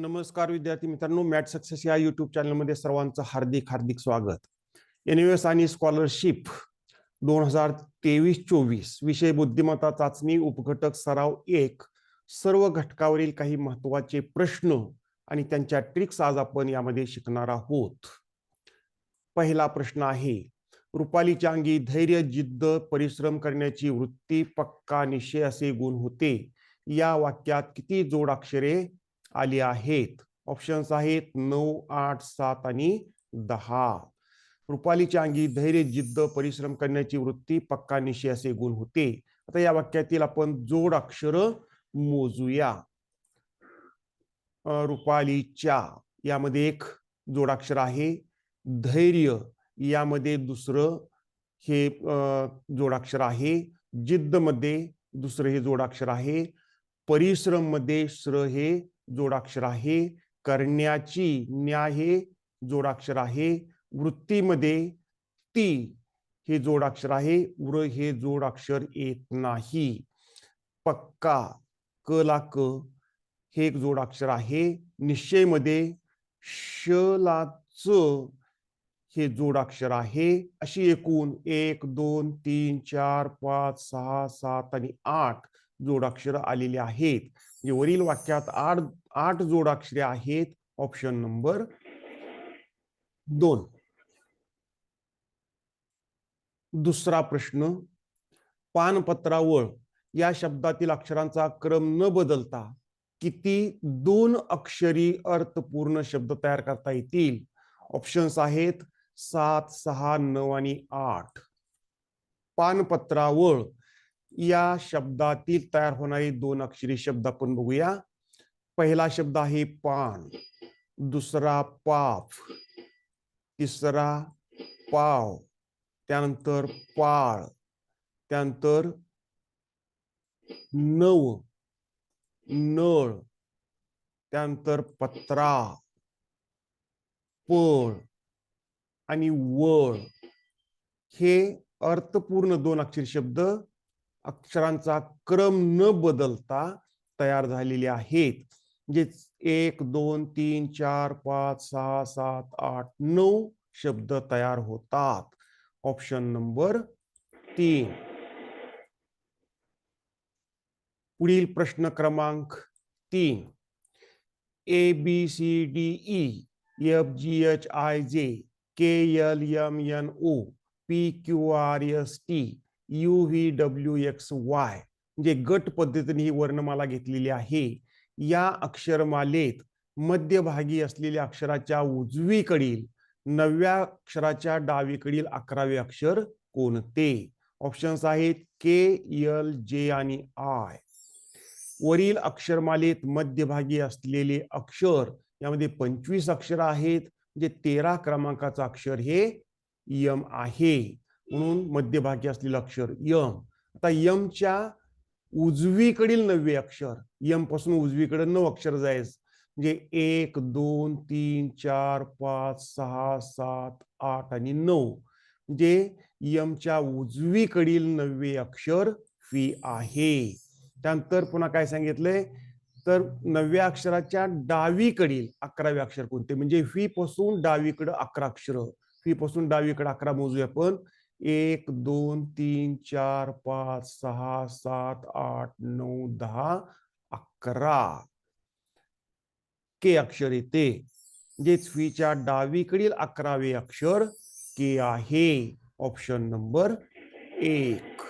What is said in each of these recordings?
नमस्कार विद्यार्थी मित्रांनो मॅट सक्सेस या युट्यूब चॅनलमध्ये सर्वांचं हार्दिक हार्दिक स्वागत. एनएस आणि स्कॉलरशिप दोन हजार तेवीस चोवीस विषय बुद्धिमत्ता चाचणी उपघटक सराव एक सर्व घटकावरील काही महत्त्वाचे प्रश्न आणि त्यांच्या ट्रिक्स आज आपण यामध्ये शिकणार आहोत. पहिला प्रश्न आहे रुपालीच्या अंगी धैर्य जिद्द परिश्रम करण्याची वृत्ती पक्का निश्चय असे गुण होते. या वाक्यात किती जोडाक्षरे आली आहेत. ऑप्शन्स आहेत नऊ आठ सात आणि दहा. रुपालीच्या अंगी धैर्य जिद्द परिश्रम करण्याची वृत्ती पक्का निशी असे गुण होते. आता या वाक्यातील आपण जोड अक्षर मोजूया. रुपालीच्या यामध्ये एक जोडाक्षर आहे. धैर्य यामध्ये दुसरं हे अं, जोडाक्षर आहे. जिद्दमध्ये दुसरं हे जोडाक्षर आहे. परिश्रममध्ये श्र हे जोडाक्षर आहे. करण्याची न्याय हे जोडाक्षर आहे. वृत्तीमध्ये ती हे जोडाक्षर आहे. व्र हे जोडाक्षर येत नाही. पक्का क ला क हे एक जोडाक्षर आहे. निश्चयमध्ये श ला च हे जोडाक्षर आहे. अशी एकूण एक दोन तीन चार पाच सहा सात आणि आठ जोडाक्षर आलेली आहेत. जे वरील वाक्यात आठ आठ जोडाक्षरे आहेत. ऑप्शन नंबर दोन. दुसरा प्रश्न पानपत्रावळ. या शब्दातील अक्षरांचा क्रम न बदलता किती दोन अक्षरी अर्थपूर्ण शब्द तयार करता येतील? ऑप्शन्स आहेत सात सहा नऊ आणि आठ. पानपत्रावळ. या शब्दातील तयार होणारी दोन अक्षरी शब्द आपण बघूया. पहिला शब्द आहे पान दुसरा पाप तिसरा पाव त्यानंतर पाळ त्यानंतर नव नळ त्यानंतर पत्रा पळ आणि वळ. हे अर्थपूर्ण दोन अक्षरी शब्द अक्षरांचा क्रम न बदलता तयार झालेले आहेत. म्हणजे एक दोन तीन चार पाच सहा सात आठ नऊ शब्द तयार होतात. ऑप्शन नंबर तीन. पुढील प्रश्न क्रमांक तीन. A B C D E F G H I J K L M N O P Q R S T U V W X Y म्हणजे गट पद्धतीने ही वर्णमाला घेतलेली आहे. या अक्षरमालेत मध्यभागी असलेल्या अक्षराच्या उजवीकडील नव्या अक्षराच्या डावीकडील अकरावे अक्षर कोणते? ऑप्शन्स आहेत के एल जे आणि आय वरील अक्षरमालेत मध्यभागी असलेले अक्षर यामध्ये पंचवीस अक्षर आहेत. म्हणजे तेरा क्रमांकाचं अक्षर हे यम आहे. म्हणून मध्यभागी असलेलं अक्षर यम. आता यमच्या उजवीकडील नववे अक्षर यमपासून उजवीकडे नऊ अक्षर जायचं. म्हणजे एक दोन तीन चार पाच सहा सात आठ आणि नऊ. म्हणजे यमच्या उजवीकडील नववे अक्षर फी आहे. त्यानंतर पुन्हा काय सांगितलंय? तर नवव्या अक्षराच्या डावीकडील अकरावे अक्षर कोणते? म्हणजे फी पासून डावीकडे अकरा अक्षर. फी पासून डावीकडे अकरा मोजूया आपण. एक दोन तीन चार पाच सहा सात आठ नऊ दहा अकरा. के अक्षर येते? जे स्वीच्या डावीकडील अकरावे अक्षर के आहे. ऑप्शन नंबर एक.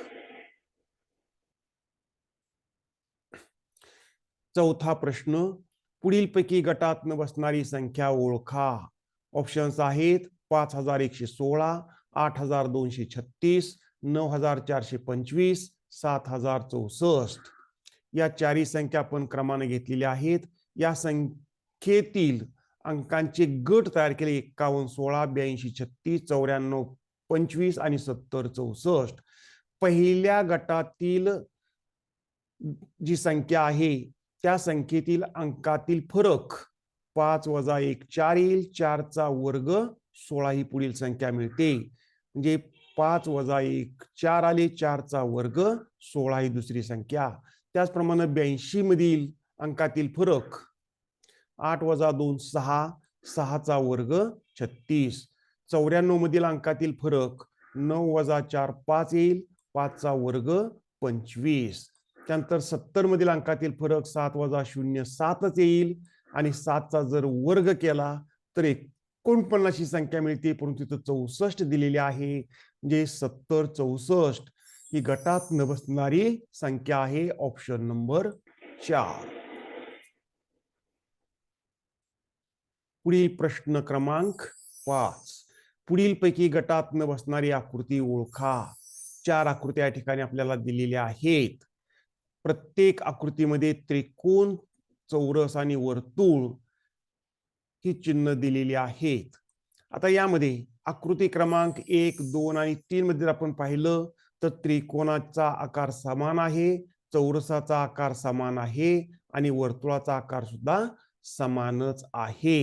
चौथा प्रश्न. पुढीलपैकी गटात न बसणारी संख्या ओळखा. ऑप्शन्स आहेत पाच हजार एकशे सोळा आठ हजार दोनशे छत्तीस नऊ हजार चारशे पंचवीस सात हजार चौसष्ट. या चारही संख्या आपण क्रमाने घेतलेल्या आहेत. या संख्येतील अंकांचे गट तयार केले एक्कावन्न सोळा ब्याऐंशी छत्तीस चौऱ्याण्णव पंचवीस आणि सत्तर चौसष्ट. पहिल्या गटातील जी संख्या आहे त्या संख्येतील अंकातील फरक पाच वजा एक चार येईल. चारचा वर्ग सोळा ही पुढील संख्या मिळते. म्हणजे पाच वजा एक चार आले चारचा वर्ग सोळा ही दुसरी संख्या. त्याचप्रमाणे ब्याऐंशी मधील अंकातील फरक आठ वजा दोन सहा सहाचा वर्ग छत्तीस. चौऱ्याण्णव मधील अंकातील फरक नऊ वजा चार पाच येईल पाचचा वर्ग पंचवीस. त्यानंतर सत्तर मधील अंकातील फरक सात वजा शून्य सातच येईल. आणि सातचा जर वर्ग केला तर एक एकोणपन्नास ही संख्या मिळते परंतु इथं चौसष्ट दिलेली आहे. म्हणजे सत्तर चौसष्ट ही गटात न बसणारी संख्या आहे ऑप्शन नंबर चार. पुढील प्रश्न क्रमांक पाच. पुढील पैकी गटात न बसणारी आकृती ओळखा. चार आकृत्या या ठिकाणी आपल्याला दिलेल्या आहेत. प्रत्येक आकृतीमध्ये त्रिकोण चौरस आणि वर्तुळ ही चिन्ह दिलेली आहेत. आता यामध्ये आकृती क्रमांक एक दोन आणि तीन मध्ये जर आपण पाहिलं तर त्रिकोणाचा आकार समान आहे चौरसाचा आकार समान आहे आणि वर्तुळाचा आकार सुद्धा समानच आहे.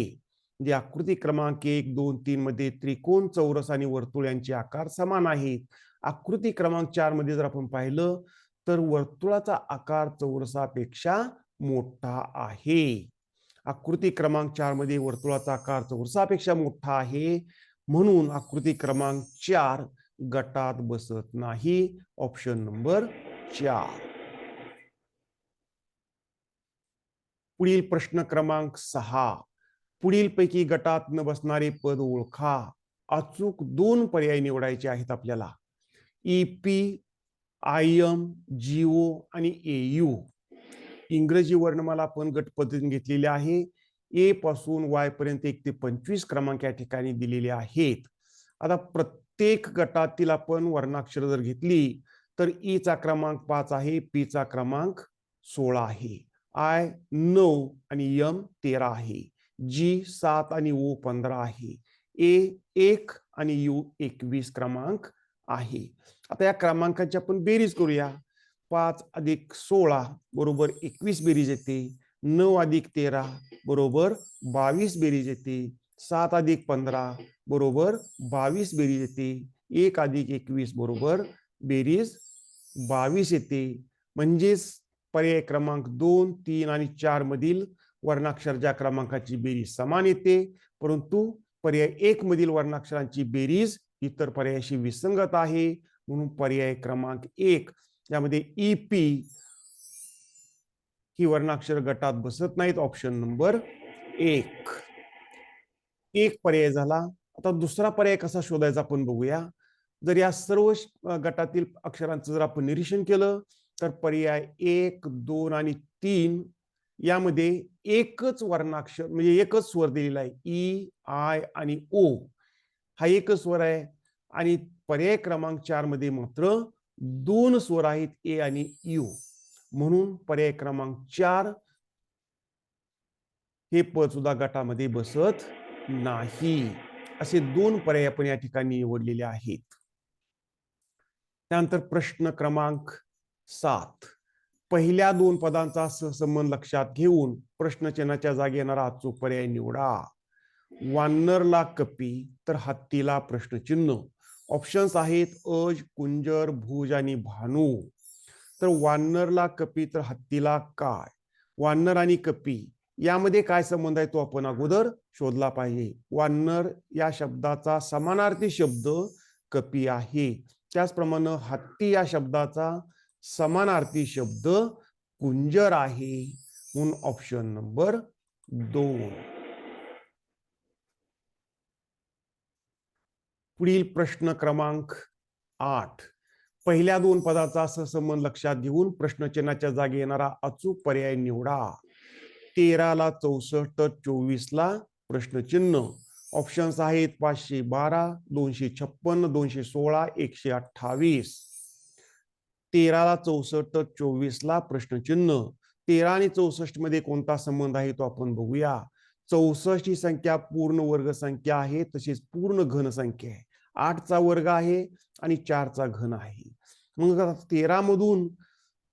म्हणजे आकृती क्रमांक एक दोन तीन मध्ये त्रिकोण चौरस आणि वर्तुळ यांचे आकार समान आहेत. आकृती क्रमांक चारमध्ये जर आपण पाहिलं तर वर्तुळाचा आकार चौरसापेक्षा मोठा आहे. आकृती क्रमांक चारमध्ये वर्तुळाचा आकार चौरसापेक्षा मोठा आहे. म्हणून आकृती क्रमांक चार गटात बसत नाही. ऑप्शन नंबर चार. पुढील प्रश्न क्रमांक सहा. पुढील पैकी गटात न बसणारे पद ओळखा. अचूक दोन पर्याय निवडायचे आहेत आपल्याला. ईपी आय एम जीओ आणि एयू इंग्रजी वर्णमाला आपण गट पद्धतीने घेतलेली आहे. ए पासून वाय पर्यंत एक ते पंचवीस क्रमांक या ठिकाणी दिलेले आहेत. आता प्रत्येक गटातील आपण वर्णाक्षर जर घेतली तर ई चा क्रमांक पाच आहे पी चा क्रमांक सोळा आहे. आय नऊ आणि यम तेरा आहे. जी सात आणि ओ पंधरा आहे. ए एक आणि यू एकवीस क्रमांक आहे. आता या क्रमांकाची आपण बेरीज करूया. पाच अधिक सोळा बरोबर एकवीस बेरीज येते. नऊ अधिक तेरा बरोबर बावीस बेरीज येते. सात अधिक पंधरा बरोबर बावीस बेरीज येते. एक अधिक एकवीस बरोबर बेरीज बावीस येते. म्हणजेच पर्याय क्रमांक दोन तीन आणि चार मधील वर्णाक्षरच्या क्रमांकाची बेरीज समान येते. परंतु पर्याय एक मधील वर्णाक्षरांची बेरीज इतर पर्यायाशी विसंगत आहे. म्हणून पर्याय क्रमांक एक यामध्ये ई पी ही वर्णाक्षर गटात बसत नाहीत ऑप्शन नंबर एक. एक पर्याय झाला. आता दुसरा पर्याय कसा शोधायचा आपण बघूया. जर या सर्व गटातील अक्षरांचं जर आपण निरीक्षण केलं तर पर्याय एक दोन आणि तीन यामध्ये एकच वर्णाक्षर म्हणजे एकच स्वर दिलेला आहे. E, ई आय आणि ओ हा एकच स्वर आहे. आणि पर्याय क्रमांक चारमध्ये मात्र दोन स्वर आहेत ए आणि यू म्हणून पर्याय क्रमांक चार हे पद सुद्धा गटामध्ये बसत नाही. असे दोन पर्याय आपण या ठिकाणी निवडलेले आहेत. त्यानंतर प्रश्न क्रमांक सात. पहिल्या दोन पदांचा सहसंबंध लक्षात घेऊन प्रश्नचिन्हाच्या जागी येणारा अचूक पर्याय निवडा. वानरला कपी तर हत्तीला प्रश्नचिन्ह. ऑप्शन्स आहेत अज कुंजर भुज आणि भानू. तर वानरला कपी तर हत्तीला काय? वानर आणि कपी यामध्ये काय संबंध आहे तो आपण अगोदर शोधला पाहिजे. वानर या शब्दाचा समानार्थी शब्द कपी आहे. त्याचप्रमाणे हत्ती या शब्दाचा समानार्थी शब्द कुंजर आहे. म्हणून ऑप्शन नंबर दोन. पुढील प्रश्न क्रमांक आठ. पहिल्या दोन पदाचा सहसंबंध लक्षात घेऊन प्रश्नचिन्हाच्या जागी येणारा अचूक पर्याय निवडा. तेराला चौसष्ट चोवीसला प्रश्नचिन्ह. ऑप्शन्स आहेत पाचशे बारा दोनशे छप्पन्न दोनशे सोळा एकशे अठ्ठावीस. तेराला चौसष्ट चोवीसला प्रश्नचिन्ह. तेरा आणि चौसष्टमध्ये कोणता संबंध आहे तो आपण बघूया. चौसष्ट ही संख्या पूर्ण वर्ग संख्या आहे तशीच पूर्ण घन संख्या आहे. आठचा वर्ग आहे आणि चारचा घन आहे. मग तेरा मधून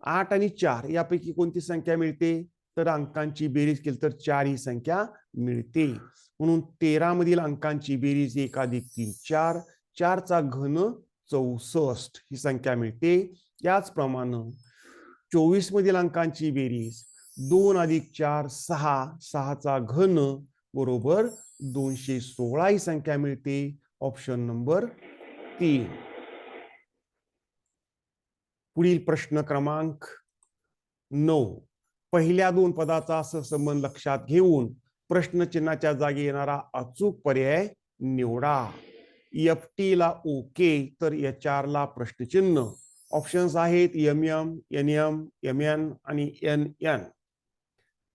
आठ आणि चार यापैकी कोणती संख्या मिळते? तर अंकांची बेरीज केली तर चार ही संख्या मिळते. म्हणून तेरा मधील अंकांची बेरीज एक अधिक तीन चार चारचा घन चौसष्ट ही संख्या मिळते. याचप्रमाणे चोवीस मधील अंकांची बेरीज दोन अधिक चार सहा. सहाचा घन बरोबर दोनशे सोळा ही संख्या मिळते. ऑप्शन नंबर तीन. पुढील प्रश्न क्रमांक नऊ. पहिल्या दोन पदाचा सहसंबंध लक्षात घेऊन प्रश्नचिन्हाच्या जागी येणारा अचूक पर्याय निवडा. एफ टी ला ओके तर एच आर ला प्रश्नचिन्ह. ऑप्शन्स आहेत M M N M M N आणि एन एन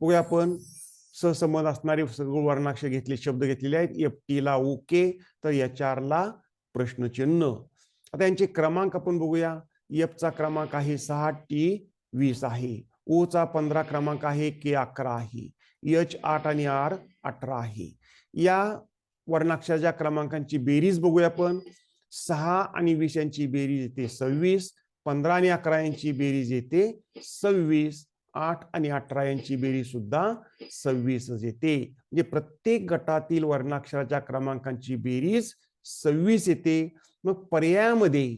बघूया आपण. सहसंबंध असणारे सगळं वर्णाक्ष घेतले शब्द घेतलेले आहेत. एफ टी ला ओके तर एच आर ला प्रश्नचिन्ह. आता यांचे क्रमांक आपण बघूया. एफ चा क्रमांक आहे सहा टी वीस आहे. ओचा पंधरा क्रमांक आहे के अकरा आहे. एच आठ आणि आर अठरा आहे. या वर्णाक्षाच्या क्रमांकांची बेरीज बघूया आपण. सहा आणि वीस यांची बेरीज येते सव्वीस. पंधरा आणि अकरा यांची बेरीज येते सव्वीस. आठ आणि अठरा यांची बेरीज सुद्धा सव्वीसच येते म्हणजे, म्हणजे प्रत्येक गटातील वर्णाक्षराच्या क्रमांकांची बेरीज सव्वीस येते. मग पर्यायामध्ये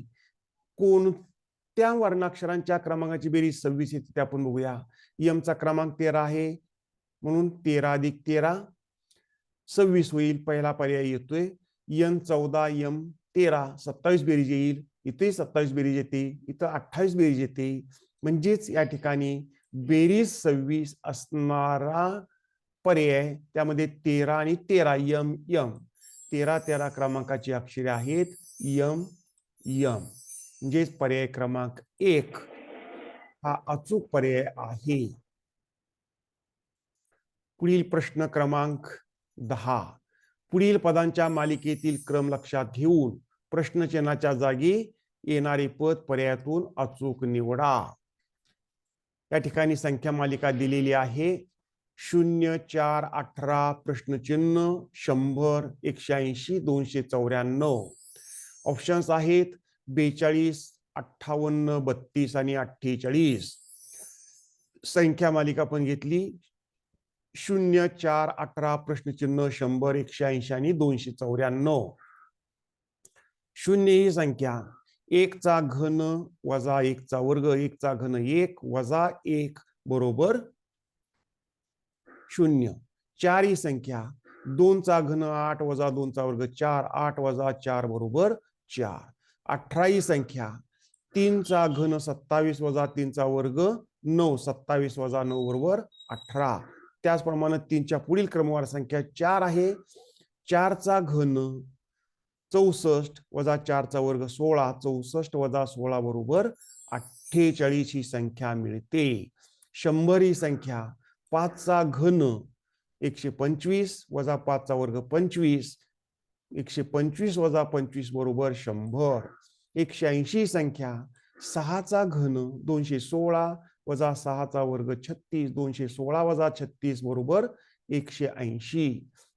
कोणत्या वर्णाक्षरांच्या क्रमांकाची बेरीज सव्वीस येते ते आपण बघूया. यमचा क्रमांक तेरा आहे. म्हणून तेरा अधिक तेरा. सव्वीस होईल. पहिला पर्याय येतोय. यन चौदा यम तेरा. सत्तावीस बेरीज येईल. इथे सत्तावीस बेरीज येते. इथं अठ्ठावीस बेरीज येते. म्हणजेच या ठिकाणी बेरीज सव्वीस असणारा पर्याय त्यामध्ये तेरा आणि तेरा यम यम. तेरा तेरा क्रमांकाची अक्षरे आहेत यम यम. म्हणजेच पर्याय क्रमांक एक हा अचूक पर्याय आहे. पुढील प्रश्न क्रमांक दहा. पुढील पदांच्या मालिकेतील क्रम लक्षात घेऊन प्रश्नचिन्हाच्या जागी येणारे पद पर्यायातून अचूक निवडा. या ठिकाणी संख्या मालिका दिलेली आहे. शून्य चार अठरा प्रश्नचिन्ह शंभर एकशे ऐंशी दोनशे चौऱ्याण्णव. ऑप्शन्स आहेत बेचाळीस अठ्ठावन्न बत्तीस आणि अठ्ठेचाळीस. संख्या मालिका पण घेतली. शून्य चार अठरा प्रश्नचिन्ह शंभर एकशे ऐंशी आणि दोनशे चौऱ्याण्णव. शून्य ही संख्या. एकचा घन वजा एकचा वर्ग एकचा घन एक वजा एक बरोबर शून्य. चार ही संख्या दोनचा घन आठ वजा दोनचा वर्ग चार आठ वजा चार बरोबर चार. अठरा ही संख्या तीनचा घन सत्तावीस वजा तीनचा वर्ग नऊ सत्तावीस वजा नऊ बरोबर अठरा. त्याचप्रमाणे तीनच्या पुढील क्रमवार संख्या चार आहे. चारचा घन चौसष्ट वजा चारचा वर्ग सोळा चौसष्ट वजा सोळा बरोबर अठ्ठेचाळीस ही संख्या मिळते. शंभर ही संख्या पाचचा घन एकशे पंचवीस वजा पाचचा वर्ग पंचवीस एकशे पंचवीस वजा पंचवीस बरोबर शंभर. एकशे ऐंशी संख्या सहाचा घन दोनशे सोळा वजा सहाचा वर्ग छत्तीस दोनशे सोळा वजा छत्तीस बरोबर एकशे ऐंशी.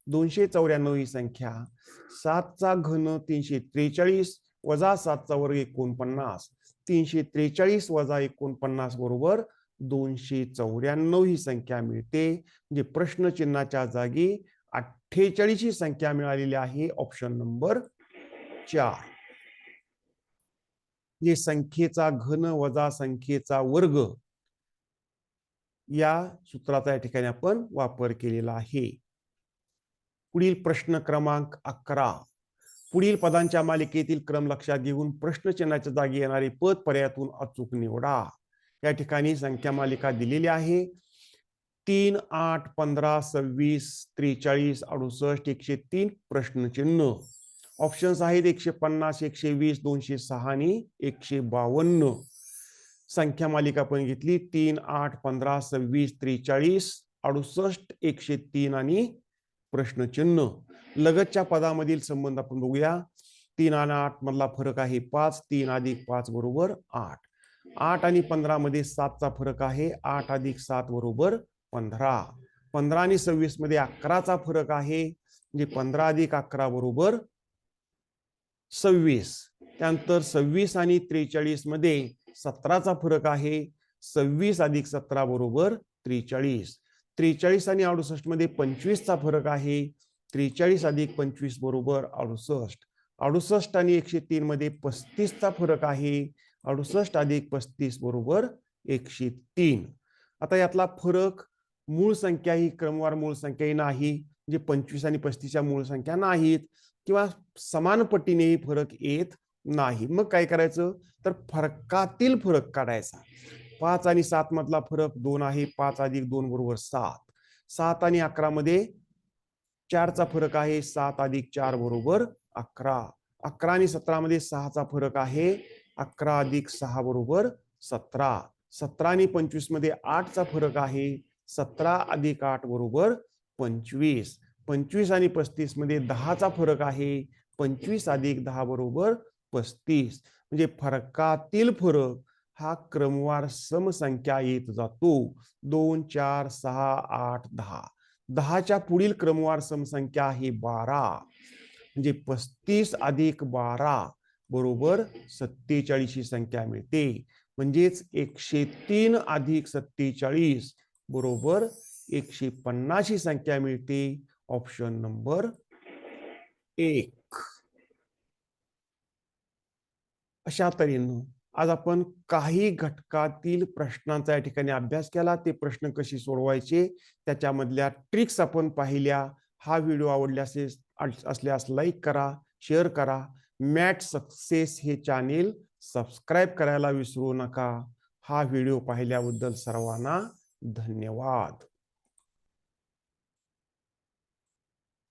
दोनशे चौऱ्याण्णव ही संख्या. सातचा घन तीनशे त्रेचाळीस वजा सातचा वर्ग एकोणपन्नास. तीनशे त्रेचाळीस वजा एकोणपन्नास बरोबर दोनशे चौऱ्याण्णव ही संख्या मिळते. म्हणजे प्रश्नचिन्हाच्या जागी अठ्ठेचाळीस ही संख्या मिळालेली आहे. ऑप्शन नंबर चार. जे संख्येचा घन वजा संख्येचा वर्ग या सूत्राचा या ठिकाणी आपण वापर केलेला आहे. पुढील प्रश्न क्रमांक अकरा. पुढील पदांच्या मालिकेतील क्रम लक्षात घेऊन प्रश्नचिन्हाच्या जागी येणारे पद पर्यायातून अचूक निवडा. या ठिकाणी संख्या मालिका दिलेली आहे. तीन आठ पंधरा सव्वीस त्रेचाळीस अडुसष्ट एकशे तीन प्रश्नचिन्ह ऑप्शन्स आहेत एकशे पन्नास एकशे वीस दोनशे सहा आणि एकशे बावन्न. संख्या मालिका पण घेतली. तीन आठ पंधरा सव्वीस त्रेचाळीस अडुसष्ट एकशे तीन आणि प्रश्नचिन्ह. लगतच्या पदामधील संबंध आपण बघूया. तीन आणि आठ मधला फरक आहे पाच तीन अधिक पाच बरोबर आठ. आठ आणि पंधरा मध्ये सातचा फरक आहे आठ अधिक सात बरोबर पंधरा. पंधरा आणि सव्वीसमध्ये अकराचा फरक आहे म्हणजे पंधरा अधिक अकरा बरोबर सव्वीस. त्यानंतर सव्वीस आणि त्रेचाळीसमध्ये सतराचा फरक आहे सव्वीस अधिक सतरा बरोबर त्रेचाळीस. त्रेचाळीस आणि अडुसष्टमध्ये पंचवीसचा फरक आहे. त्रेचाळीस अधिक पंचवीस बरोबर अडुसष्ट. अडुसष्ट आणि एकशे तीन मध्ये पस्तीसचा फरक आहे. अडुसष्ट अधिक पस्तीस बरोबर एकशे तीन. आता यातला फरक मूळ संख्या ही क्रमवार मूळ संख्या ही नाही म्हणजे पंचवीस आणि पस्तीसच्या मूळ संख्या नाहीत किंवा समान पटीनेही फरक येत नाही. मग काय करायचं? तर फरकातील फरक काढायचा. पाच आणि सात मधला फरक दोन आहे पाच अधिक दोन बरोबर सात. सात आणि अकरा मध्ये चारचा फरक आहे सात अधिक चार बरोबर अकरा. अकरा आणि सतरा मध्ये सहाचा फरक आहे अकरा अधिक सहा बरोबर सतरा. सतरा आणि पंचवीसमध्ये आठचा फरक आहे सतरा अधिक आठ बरोबर पंचवीस. पंचवीस आणि पस्तीसमध्ये दहाचा फरक आहे पंचवीस अधिक दहा बरोबर पस्तीस. म्हणजे फरकातील फरक हा क्रमवार समसंख्या येत जातो. दोन चार सहा आठ दहा. दहाच्या पुढील क्रमवार समसंख्या आहे बारा. म्हणजे पस्तीस अधिक बारा बरोबर सत्तेचाळीस ही संख्या मिळते. म्हणजेच एकशे तीन अधिक सत्तेचाळीस बरोबर एकशे पन्नास ही संख्या मिळते. ऑप्शन नंबर एक. अशा तऱ्हेनं आज आपण काही घटकातील प्रश्नांचा या ठिकाणी अभ्यास केला. ते प्रश्न कसे सोडवायचे? त्याच्यामधल्या ट्रिक्स आपण पाहिल्या. हा व्हिडिओ आवडल्यास असल्यास लाईक करा शेअर करा. मॅट सक्सेस हे चॅनेल सबस्क्राईब करायला विसरू नका. हा व्हिडिओ पाहिल्याबद्दल सर्वांना धन्यवाद.